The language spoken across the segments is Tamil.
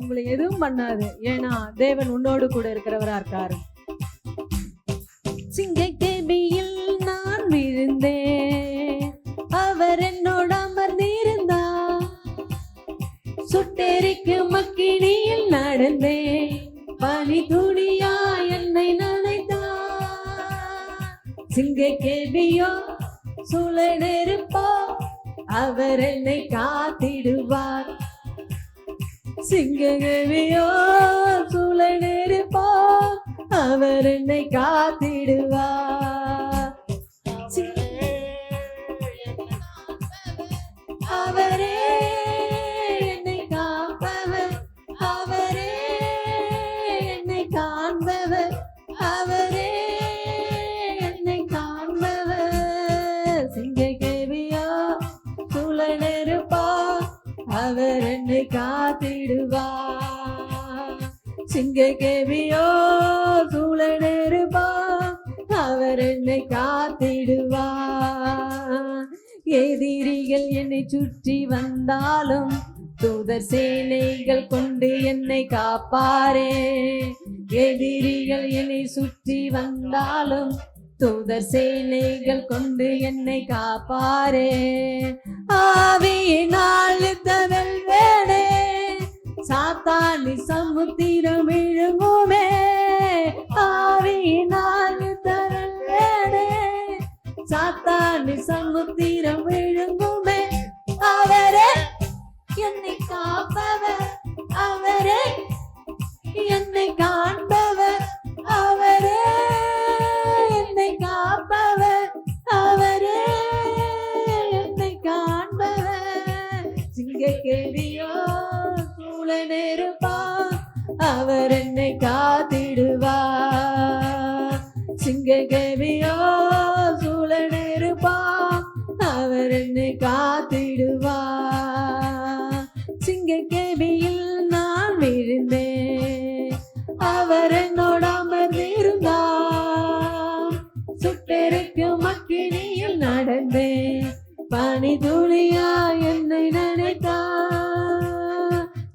உங்களை எதுவும் பண்ணாது. ஏன்னா தேவன் உன்னோடு கூட இருக்கிறவரா இருக்காரு. சிங்கக்கேபியில் நான் விழுந்தேன். அவர் என்னோட அமர்ந்திருந்தா சுட்டெரிக்கு மக்கினியில் நடந்தேன். பனி துணியா என்னை நனைத்தார். சிங்கக்கேபியோ சுழ நெருப்போ அவர் என்னை காத்திடுவார். சிங்ககவியோ சுழ நெருப்போ அவர் என்னை காத்திடுவா. அவரே என்னை காப்பவர் அவரே என்னை காண்பவர் அவரே என்னை காண்பவர். காத்திடுவா. சிங்க கேவியோ சூழ நெருப்பா அவர் என்னை காத்திடுவா. எதிரிகள் என்னை சுற்றி வந்தாலும் தூதர் சேனைகள் கொண்டு என்னை காப்பாரே. எதிரிகள் என்னை சுற்றி வந்தாலும் தூதர் சேனைகள் கொண்டு என்னை காப்பாரே. ஆவியினால் யுத்தவல் சாத்தானி சமுத்திரம் விழுங்குமே. ஆவியினால் யுத்தவல் சாத்தானி சமுத்திரம் விழுங்குமே பனி துளியா என்னை நினைத்தார்.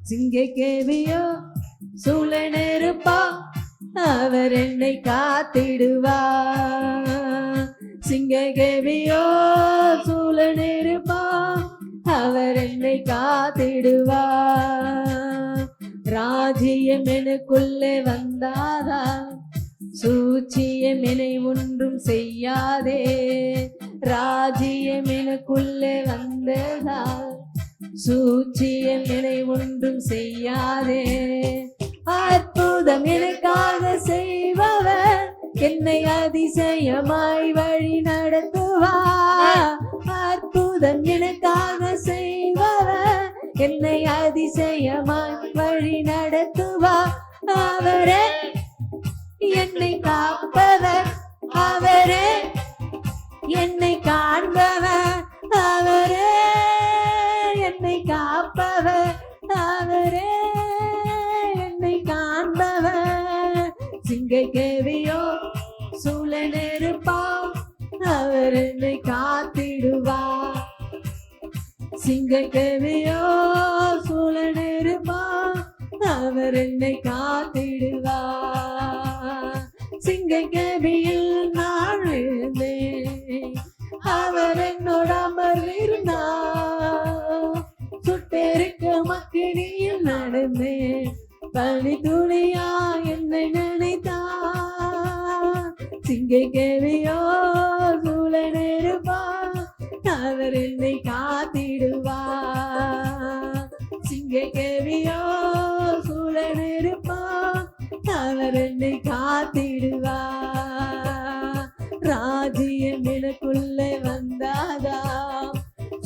சிங்கக்கேவியோ சூழ நெருப்பா அவர் என்னை காத்திடுவா காத்திடுவார் சிங்கக்கேவியோ சூழ நெருப்பா அவர் என்னை காத்திடுவா ராஜ்யம் எனக்குள்ளே வந்தாதா? சூச்சியம் என்னை ஒன்றும் செய்யாதே. ராஜ்யம் எனக்குள்ளே வந்ததால் சூச்சியம் என்னை ஒன்றும் செய்யாதே. அற்புதம் எனக்காக செய்பவர் என்னை அதிசயமாய் வழி நடத்துவார். அற்புதம் எனக்காக செய்பவர் என்னை அதிசயமாய் சிங்கக்கேவியோ சூழ நெருப்பா? அவர் என்னை காத்திடுவா? சிங்க சிங்கக்கேவியில் நான் விழுந்தேன் அவர் என்னோட அமர்ந்திருந்தா? சுட்டெரிக்க மக்கினியில் நடந்தேன். பழி துணியா என்னை நினைத்தார் சிங்கக்கேவியோ சூழ நெருப்பா அவர் என்னை காத்திடுவார் சிங்கக்கேவியோ சூழ நெருப்பா அவர் என்னை காத்திடுவார் ராஜ்யம் எனக்குள்ளே வந்தாதா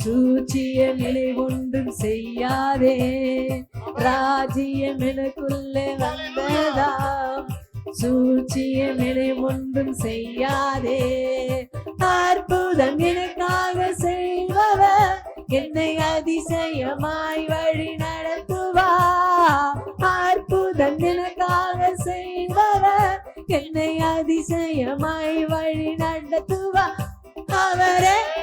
சூச்சியம் நிலை ஒன்றும் செய்யாதே. ராஜ்யம் எனக்குள்ளே வந்ததா சூழ்ச்சியம் என்னை ஒன்றும் செய்யாதே. அற்புதம் எனக்காக செய்பவர் என்னை அதிசயமாய் வழி நடத்துவா. அற்புதம் எனக்காக செய்பவர் என்னை அதிசயமாய் வழி நடத்துவா. அவரே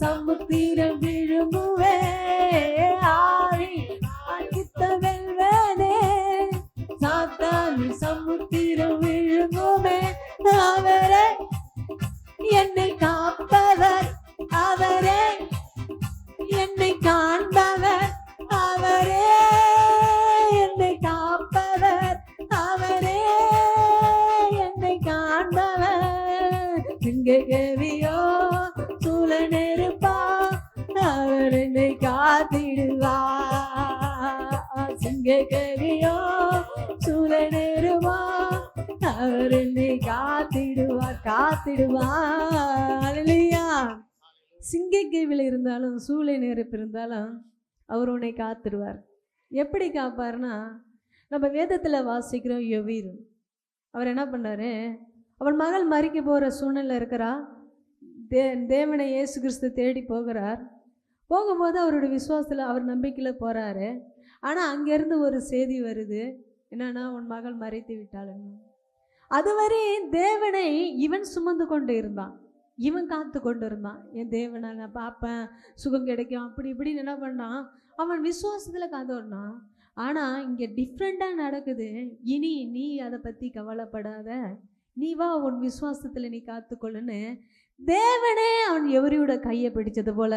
சாத்தானி நெருப்பு இருந்தாலும் அவர் உன்னை காத்துடுவார் எப்படி காப்பார்னா நம்ம வேதத்தில் வாசிக்கிறோம் யவீர் அவர் என்ன பண்ணாரு? அவன் மகள் மறிக்க போகிற சூழ்நிலை இருக்கிறா. தே தேவனை இயேசு கிறிஸ்து தேடி போகிறார். போகும்போது அவருடைய விசுவாசத்தில் அவர் நம்பிக்கையில் போகிறாரு ஆனால் அங்கேருந்து ஒரு செய்தி வருது. என்னன்னா உன் மகள் மறைத்து விட்டாளுன்னு அதுவரை தேவனை இவன் சுமந்து கொண்டு இருந்தான். இவன் காத்து கொண்டு இருந்தான். என் தேவனை நான் பார்ப்பேன் சுகம் கிடைக்கும். அப்படி இப்படின்னு என்ன பண்ணான்? அவன் விசுவாசத்தில் காத்து காத்தோடனான் ஆனால் இங்கே டிஃப்ரெண்ட்டாக நடக்குது. இனி நீ அதை பற்றி கவலைப்படாத. நீ வா உன் விசுவாசத்தில் நீ காத்துக்கொள்ளுன்னு தேவனே அவன் எவரியோட கையை பிடிச்சது போல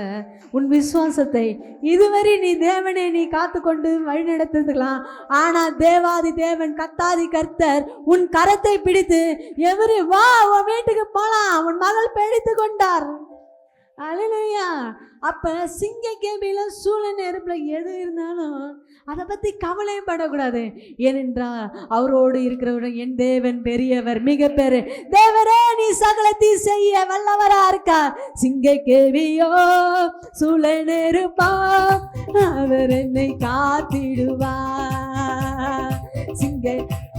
உன் விசுவாசத்தை இதுவரை நீ தேவனை நீ காத்துக்கொண்டு வழி நடத்திருக்கலாம் ஆனா தேவாதி தேவன் கத்தாதி கர்த்தர் உன் கரத்தை பிடித்து எவரு வா உன் வீட்டுக்கு போலாம் உன் மகள் பிடித்து கொண்டார். அழலையா அப்ப சிங்க கேபியில் சூழ நெருப்பில் எது இருந்தாலும் அதை பத்தி கவலையும் படக்கூடாது. ஏனென்றால் அவரோடு இருக்கிறவர் என் தேவன் பெரியவர் மிக பெரு தேவரே நீ சகலத்தை செய்ய வல்லவரா இருக்கா? சிங்க கேவியோ சூழ நெருப்பா அவர் என்னை காத்திடுவா சிங்க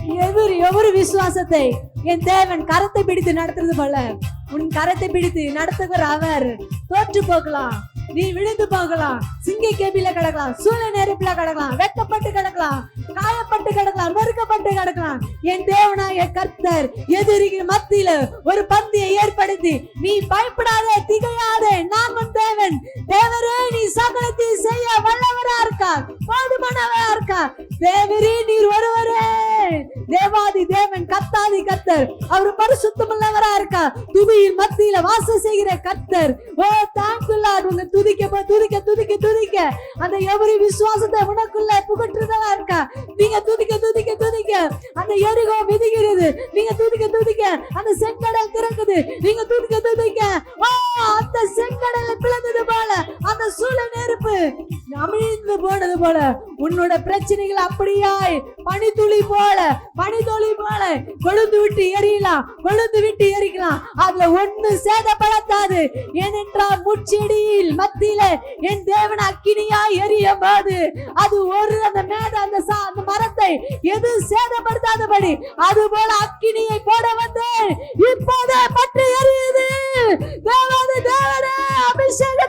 எவர் எவரு விசுவாசத்தை? என் தேவன் கரத்தை பிடித்து நடத்துறது போல. உன் கரத்தை பிடித்து நடத்துகிற அவர். தோற்று போகலாம். நீ விழுந்து போகலாம். சிங்க கேபில கிடக்கலாம். சூழ நெருப்புல கிடக்கலாம். வெட்டப்பட்டு கிடக்கலாம். காயப்பட்டு கிடக்கலாம் நொறுக்கப்பட்டு கிடக்கலாம். என் தேவனாய கர்த்தர் எதிரிகள் மத்தியில ஒரு பந்தியை ஏற்படுத்தி நீ பயப்படாதே திகையாதே நான் தேவன். தேவரே நீ சகலத்தை செய்ய வல்லவரா இருக்கார் போதுமானவரா இருக்கார் தேவரே நீர் ஒருவரே. தேவாதி தேவன் கத்தாதி கத்தர் அவர் பரிசுத்தமுள்ளவரா இருக்கா? துதியின் மத்தியில வாசம் செய்கிற கத்தர் ஓ தாங்குள்ளார் உங்க துதிக்க துதிக்க துதிக்க துதிக்க. அந்த எவரி விசுவாசத்தை உனக்குள்ள புகற்றுதலா இருக்கா? நீங்க துதிக்க துதிக்க துதிக்க. அந்த எருகோ மிதிக்கிறது. நீங்க துதிக்க துதிக்க. அந்த செங்கடல் திறக்குது. நீங்க துதிக்க துதிக்க. அந்த செங்கடல் பிளந்தது போல அந்த சூழல் நெருப்பு அமிழ்ந்து போனது போல உன்னோட பிரச்சனைகள் அப்படியாய் பனித்துளி போல பனித்துளி போல கொழுந்து விட்டு எரியலாம் கொழுந்து விட்டு எரிக்கலாம். அதுல ஒண்ணு சேதப்படுத்தாது. ஏனென்றால் முச்செடியில் மத்தியில என் தேவன் அக்கினியா எரியும் போது அது ஒரு அந்த மேல அந்த சா- அந்த மரத்தை எது சேதப்படுத்தாதபடி அது போல அக்கினியை போட வந்து இப்போதே பற்றி எரியுது. தேவாதி தேவனே அபிஷேகத்துல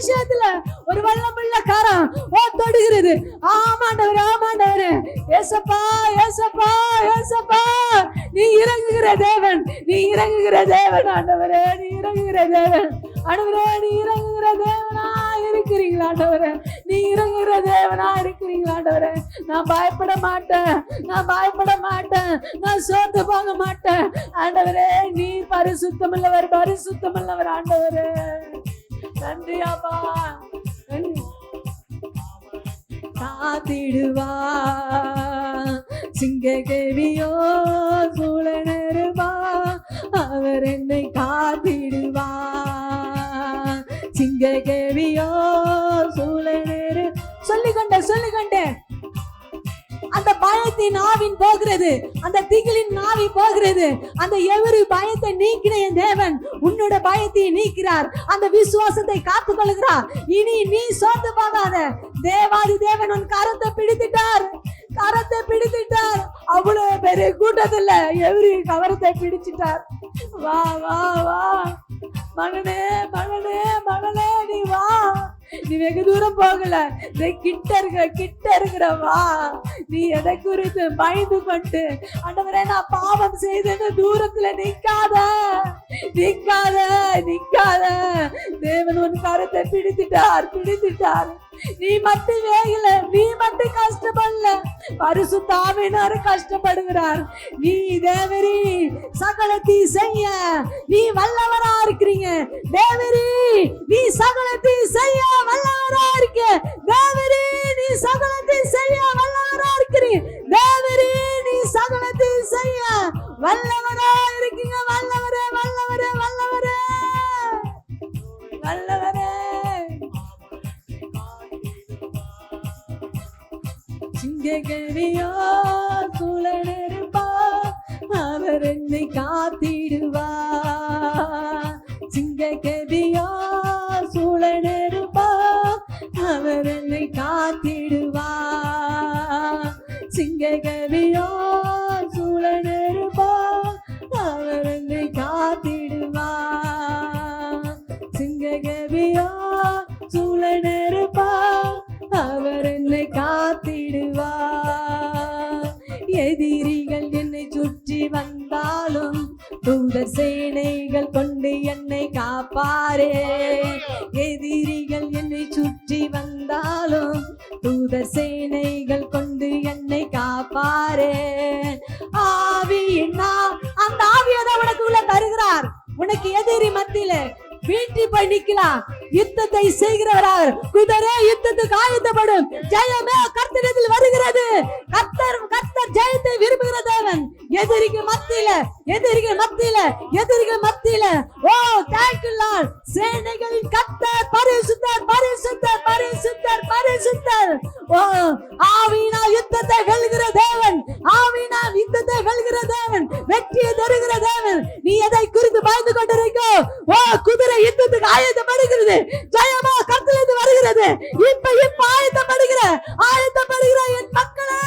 விஷயத்துல ஒரு வல்லமுள்ள காரம் ஓ தொடுகிறது ஆமாண்டவர் ஆமாண்டவர். ஏசப்பா ஏசப்பா ஏசப்பா நீ இறங்குகிற தேவன் நீ இறங்குகிற தேவன் ஆண்டவரே நீ இறங்குகிற தேவன். ஆண்டவரே நீ இறங்குகிற தேவனா இருக்கிறீங்களா ஆண்டவரே? நீ இறங்குகிற தேவனா இருக்கிறீங்களா ஆண்டவரே? நான் பயப்பட மாட்டேன் நான் பயப்பட மாட்டேன் நான் சோர்ந்து போக மாட்டேன். ஆண்டவரே நீ பரிசுத்தமுள்ளவர் பரிசுத்தமுள்ளவர் ஆண்டவரே. நன்றி நன்றி. காத்திடுவா. சிங்க கேவியோ சூழனருவா அவர் என்னை காத்திடுவா. சிங்க கேவியோ சூழனரு அந்த பயத்தை பயத்தின் ஆவின் போகிறது. அந்த திகிலின் ஆவி போகிறது. அந்த எவரு பயத்தை நீக்கின என் தேவன் உன்னோட பயத்தை நீக்கிறார். அந்த விசுவாசத்தை காத்து கொள்கிறார் இனி நீ சோர்ந்து போகாத. தேவாதி தேவன் உன் கரத்தை பிடித்துட்டார். கரத்தை பிடித்துட்டார். அவ்வளவு பெரிய கூட்டத்துல எவரு கவரத்தை பிடிச்சிட்டார். வா வா வா. மகனே மகனே மகளே நீ வா. நீ வெகு தூரம் போகல. நீ கிட்ட இருக்கிற கிட்ட இருக்கிற வா நீ எதை குறித்து பயந்து கொண்டு ஆண்டவரே நான் பாவம் செய்தது தூரத்துல நிக்காத. நிக்காத நிக்காத. தேவன் உன் கருத்தை பிடித்துட்டார் பிடித்துட்டார். நீ மட்டும் வேகல நீ மட்டும் கஷ்டப்படல. பரிசுத்தாவினாரு கஷ்டப்படுகிறார். நீ தேவரி சகலத்தை செய்ய. நீ வல்லவரா இருக்கிறீங்க. தேவரி நீ சகலத்தை செய்ய வல்லவரா இருக்க. தேவரி நீ சகலத்தை செய்ய வல்லவரா இருக்கிறீங்க தேவரி நீ சகலத்தை செய்ய வல்லவரா இருக்கீங்க. வல்லவரே வல்லவரே வல்லவரே. வல்லவரே. சிங்ககரியா சுழனருப்பா அவர் என்னை காத்திடுவா. சிங்ககரியா சுழனருப்பா யுத்தத்தை செய்கிறவராக குதிரை யுத்தத்துக்கு ஆயத்தப்படும் ஜெயமே கர்த்தரிடத்தில் வருகிறது. கர்த்தர் கர்த்தர் ஜெயத்தை விரும்புகிற தேவன். எதிரிக்கு மத்தியில எதிரிக்கு மத்தியில எதிரிக்கு மத்தியில. ஓ தேங்க்யூ லார்ட் சேனைகளின் கத்தர் பரிசுத்தர் பரிசுத்தர் பரிசுத்தர் பரிசுத்தர். ஓ ஆவினா யுத்தத்தை வெல்கிற தேவன் ஆவினா யுத்தத்தை வெல்கிற தேவன் வெற்றியை தருகிற தேவன். நீ எதை குறித்து பயந்து கொண்டிருக்கோ ஓ குதிரை யுத்தத்துக்கு ஆயத்தப்படுகிறது. ஜெயமா கத்திலிருந்து வருகிறது. இப்ப இப்ப ஆயத்தப்படுகிற ஆயத்தப்படுகிற என் மக்களே.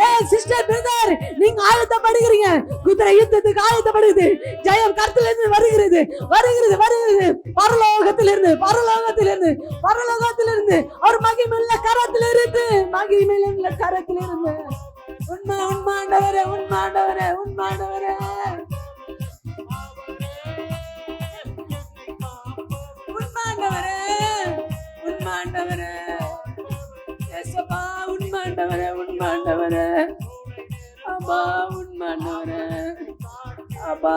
ஏ சிஸ்டர் பிரதர் நீங்க ஆயத்தப்படுகிறீங்க. குதிரை யுத்தத்துக்கு ஆயத்தப்படுகிறது. ஜெயம் கத்திலிருந்து வருகிறது வருகிறது வருகிறது. பரலோகத்திலிருந்து பரலோகத்திலிருந்து பரலோகத்திலிருந்து. அவர் மகிமையுள்ள கரத்திலிருந்து மகிமையுள்ள கரத்திலிருந்து உண்மை உண்மாண்டவரே உண்மாண்டவரே உண்மாண்டவரே உண்மாண்டவரே உண்மாண்டவரே எசப்பா உண்மாண்டவரே உண்மாண்டவரே அப்பா உண்மாண்டவரே அப்பா.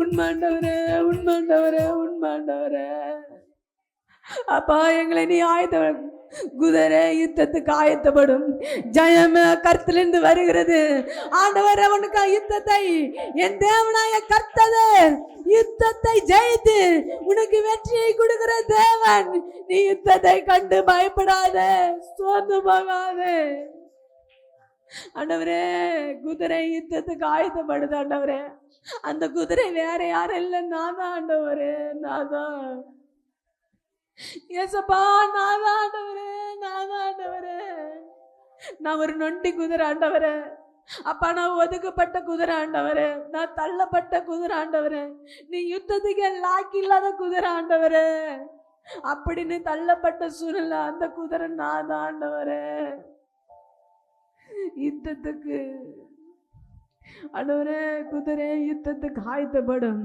உண்மாண்டவரே உண்மாண்டவரே உண்மாண்டவரே அப்பா எங்களை நீ ஆயத்த குதிரை யுத்தத்துக்கு ஆயத்தப்படும். ஜெயம் கருத்திலிருந்து வருகிறது. ஆண்டவர் அவனுக்கு யுத்தத்தை என் தேவனாய கர்த்தது யுத்தத்தை ஜெயித்து உனக்கு வெற்றியை கொடுக்கிற தேவன். நீ யுத்தத்தை கண்டு பயப்படாத சோர்ந்து போகாதே. ஆண்டவரே குதிரை யுத்தத்துக்கு ஆயத்தப்படுது ஆண்டவரே. அந்த குதிரை வேற யாரும் இல்லை. நான் தான் ஆண்டவரே நான் தான். ஏசப்பா நான் தான் ஆண்டவரே நான் தான் ஆண்டவரே. நான் ஒரு நொண்டி குதிரை ஆண்டவரே. அப்பா நான் ஒதுக்கப்பட்ட குதிரை ஆண்டவரே. நான் தள்ளப்பட்ட குதிரை ஆண்டவரே. நீ யுத்தத்துக்கு லாக்கி இல்லாத குதிரை ஆண்டவரே. அப்படின்னு தள்ளப்பட்ட சூழ்நிலை அந்த குதிரை நான் தான் ஆண்டவரே. யுத்தத்துக்கு அடவரே குதிரை யுத்தத்துக்கு ஆயத்தப்படும்.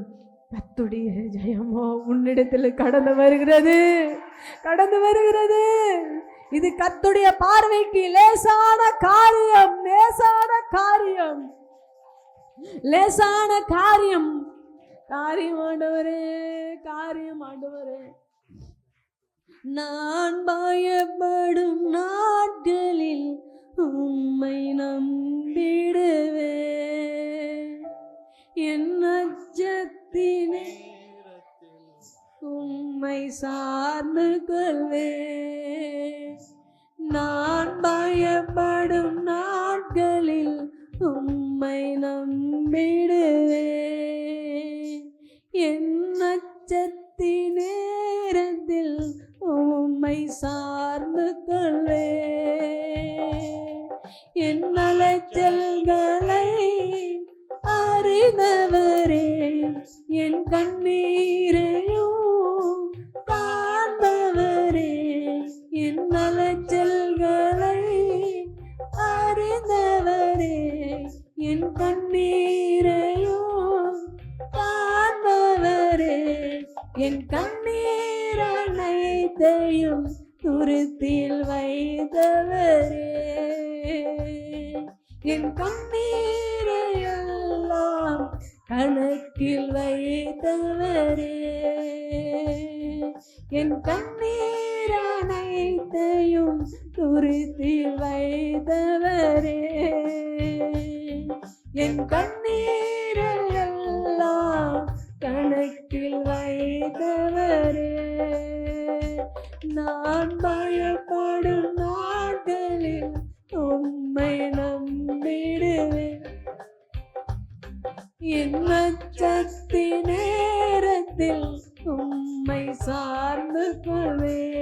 கத்துடைய ஜெயமோ உன்னிடத்தில் கடந்து வருகிறது. கடந்து வருகிறது. இது கத்துடைய பார்வைக்கு லேசான காரியம் லேசான காரியம். லேசான காரியம். காரியம் ஆண்டவரே காரியம் ஆண்டவரே. நான் பயப்படும் நாட்களில் உம்மை நம்பிடுவே என் உம்மை சார்ந்து கொள்வே நான் பயப்படும் நாட்களில் உம்மை நம்பிடுவே என் அச்சத்தி நேரத்தில் உம்மை சார்ந்து கொள்வே என் அலைச்சல்களை அறிந்தவரே என் கண்ணீரையும் காண்பவரே என் அலைச்சல்களை அறிந்தவரே என் கண் என் அச்சத்தி நேரத்தில் உம்மை சார்ந்து கொள்வே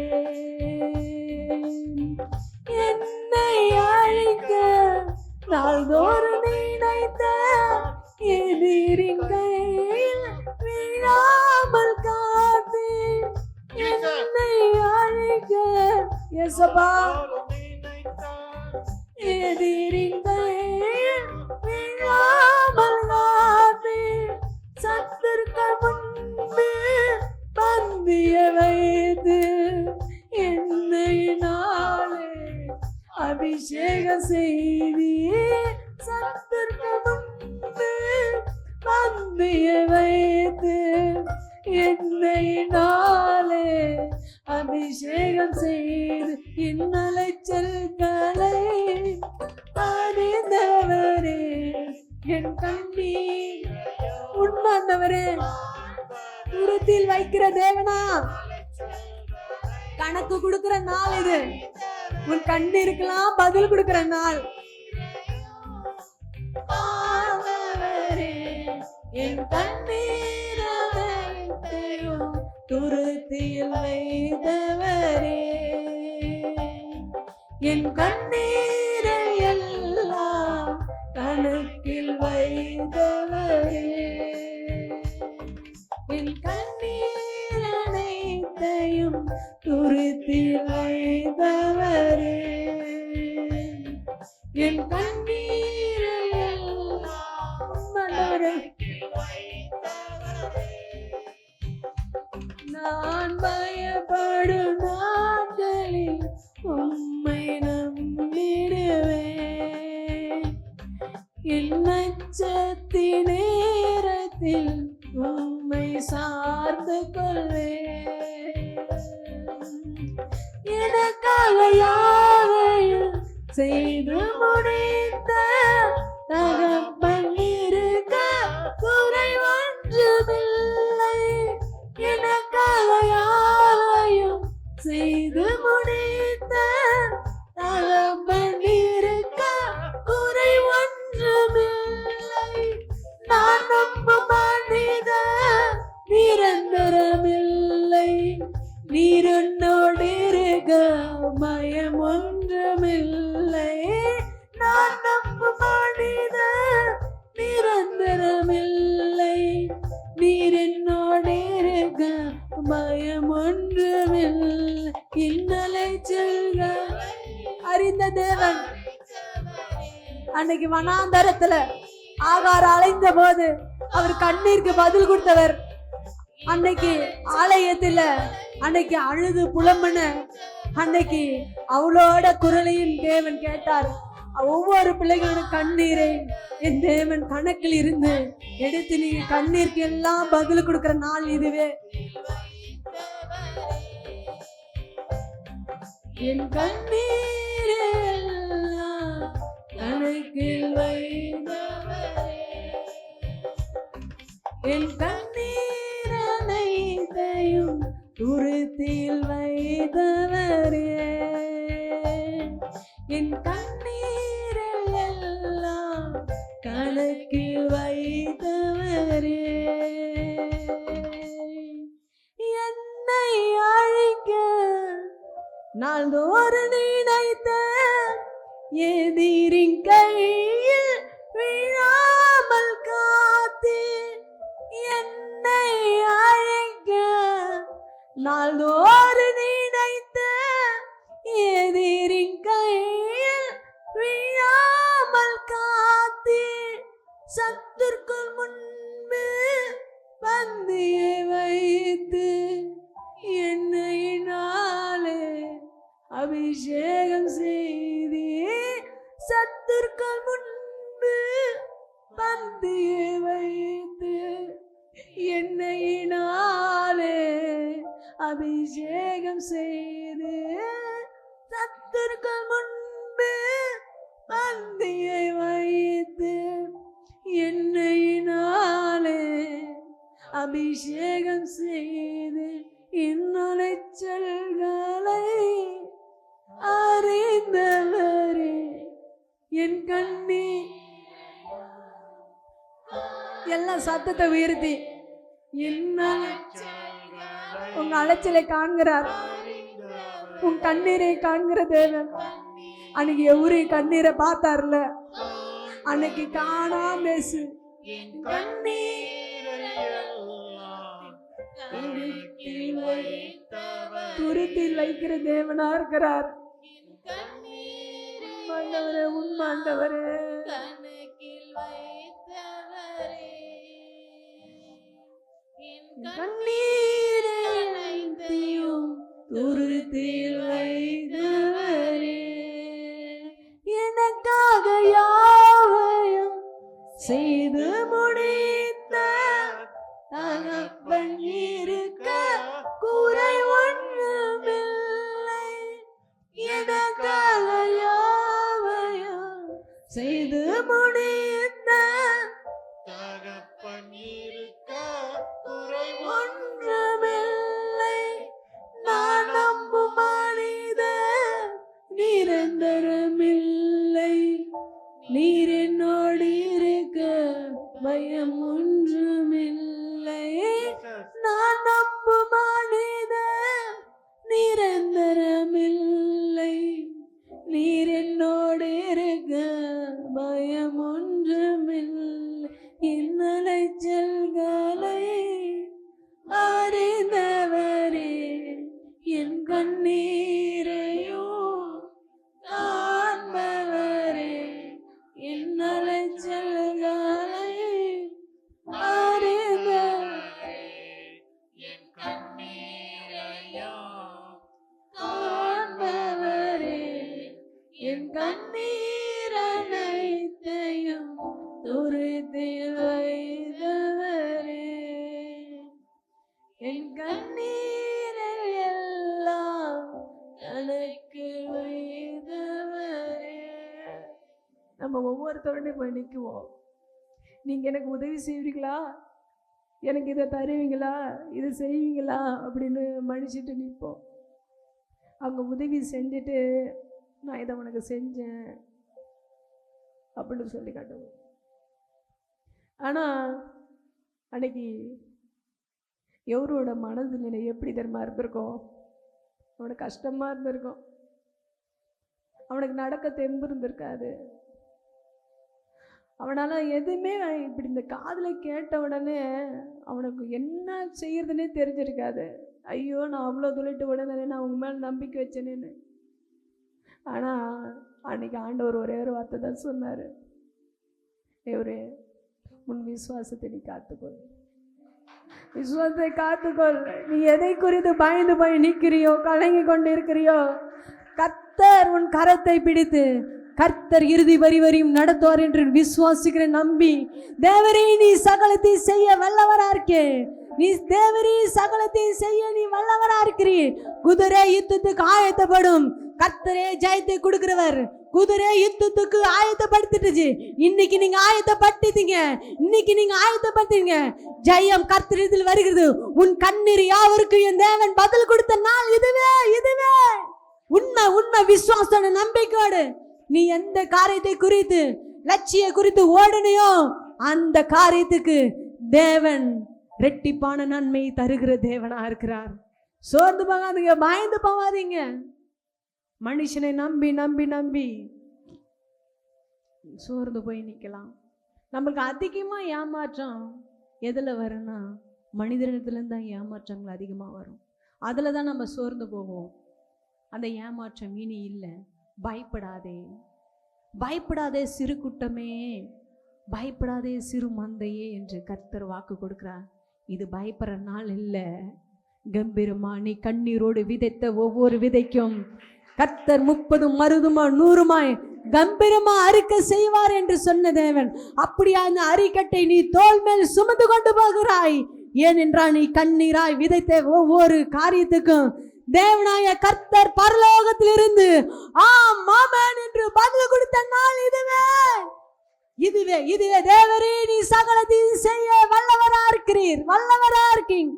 அபிஷேகம் செய்து இன்னலைச்சல்களை அறிந்தவரே. என் கண்ணீர் உண்மாந்தவரே உருத்தில் வைக்கிற தேவனா? கணக்கு கொடுக்கிற நாள் இது. உன் கண்ணீருக்கெல்லாம் பதில் கொடுக்கிற நாள். என் போது அவர் கண்ணீருக்கு பதில் கொடுத்தவர். அன்னைக்கு ஆலயத்துல அன்னைக்கு அழுது புலம்புன அன்னைக்கு அவளோட குரலையும் தேவன் கேட்டார். ஒவ்வொரு பிள்ளைகளோட கண்ணீரை என் தேவன் கணக்கில் இருந்து எடுத்து நீங்க கண்ணீருக்கு எல்லாம் பதில் கொடுக்கிற நாள் இதுவே. என் கண்ணீரை கணக்கில் வைத்தவரே. என் கண்ணீர் அனைத்தையும் துருத்தில் வைத்தவரே. என் கண்ணீரில் எல்லாம் கணக்கில் வைத்தவரே. என்னை அழிக்க நாள்தோறும் நினைத்த எதிரின் கையில் விழா నాలుగు எல்லாம் சத்தத்தை உயர்த்தி. என்ன உங்க அலைச்சலை காண்கிறார். உன் கண்ணீரை காண்கிற தேவன். அன்னைக்கு எவரு கண்ணீரை பார்த்தார்ல? அன்னைக்கு காணாம பேசு. துருத்தில் வைக்கிற தேவனா இருக்கிறார். ஆண்டவரே உண்மை கண்ணீரை அனைத்தையும் துருத்தில் வைத்தவரே. எனக்காக யாவையும் செய்து முடித்த தகப்பன் இருக்க குறை செய்வீங்களா? எனக்கு இதை தருவீங்களா? இதை செய்வீங்களா? அப்படின்னு மன்னிச்சுட்டு நிற்போம். அவங்க உதவி செஞ்சுட்டு நான் இதை உனக்கு செஞ்சேன் அப்படின்னு சொல்லி காட்டுவோம். ஆனால் அன்னைக்கு எவரோட மனது நிலை எப்படி தெரியுமா இருந்திருக்கும்? அவனுக்கு கஷ்டமாக இருந்திருக்கும். அவனுக்கு நடக்க தெம்பு இருந்திருக்காது. அவனால் எதுவுமே இப்படி இந்த காதில் கேட்ட உடனே அவனுக்கு என்ன செய்யறதுனே தெரிஞ்சிருக்காது. ஐயோ நான் அவ்வளோ துளிட்டு உடனே நான் உங்க மேலே நம்பிக்கை வச்சேனேன்னு. ஆனால் அன்னைக்கு ஆண்டவர் ஒரே ஒரு வார்த்தை தான் சொன்னார். இவரே உன் விசுவாசத்தை நீ காத்துக்கொள். விசுவாசத்தை காத்துக்கொள். நீ எதை குறித்து பயந்து போய் நிற்கிறியோ கலங்கி கொண்டு இருக்கிறியோ கத்தர் உன் கரத்தை பிடித்து கர்த்தர் இறுதி வரி வரையும் நடத்துவார் என்று விசுவாசிக்கிற நம்பி தேவரே நீ சகலத்தை செய்ய வல்லவரா இருக்கே. நீ தேவரே சகலத்தை செய்ய நீ வல்லவரா இருக்கிறீ குதிரை யுத்தத்துக்கு ஆயத்தப்படும். கர்த்தரே ஜெயத்தை கொடுக்கிறவர். குதிரை யுத்தத்துக்கு ஆயத்தப்படுத்திட்டுச்சு. இன்னைக்கு நீங்க ஆயத்தப்படுத்திட்டீங்க இன்னைக்கு நீங்க ஆயத்தப்படுத்தீங்க ஜெயம் கர்த்தரிடத்தில் வருகிறது. உன் கண்ணீர் யாவருக்கு என் தேவன் பதில் கொடுத்த நாள் இதுவே இதுவே. உண்மை உண்மை விசுவாசோட நம்பிக்கையோடு நீ எந்த காரியத்தை குறித்து லட்சிய குறித்து ஓடனையோ அந்த காரியத்துக்கு தேவன் ரெட்டிப்பான நன்மை தருகிற தேவனா இருக்கிறார். சோர்ந்து போகாதீங்க பயந்து போகாதீங்க. மனுஷனை நம்பி நம்பி நம்பி சோர்ந்து போய் நிற்கலாம் நம்மளுக்கு அதிகமாக ஏமாற்றம் எதில் வரும்னா மனிதனிடத்துலேருந்து தான் ஏமாற்றங்கள் அதிகமாக வரும். அதில் தான் நம்ம சோர்ந்து போவோம். அந்த ஏமாற்றம் இனி இல்லை. பயப்படாதே. பயப்படாதே சிறு கூட்டமே. பயப்படாதே சிறு மந்தையே என்று கர்த்தர் வாக்கு கொடுக்குறார். இது பயப்படுற நாள் இல்லை. கம்பீரமா நீ கண்ணீரோடு விதைத்த ஒவ்வொரு விதைக்கும் கர்த்தர் முப்பதும் மருதுமா நூறுமாய் கம்பீரமா அறுக்க செய்வார் என்று சொன்ன தேவன். அப்படியா அந்த அரிக்கட்டை நீ தோல் மேல் சுமந்து கொண்டு போகிறாய். ஏனென்றால் நீ கண்ணீராய் விதைத்த ஒவ்வொரு காரியத்துக்கும் தேவனாய கர்த்தர் பரலோகத்திலிருந்து ஆம் மாமன் என்று பதில் கொடுத்த நாள் இதுவே. இதுவே இதுவே. தேவரே நீ சகலத்தையும் செய்ய வல்லவரா இருக்கிறீர். வல்லவரா இருக்கீங்க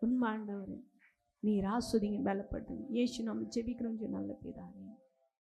உண்மாண்டவர் நீர் ஆஸ்வதிங்க பலப்படுங்க ஏசு நம்ம ஜெபிக்கிறோம். நல்ல பிதாவே.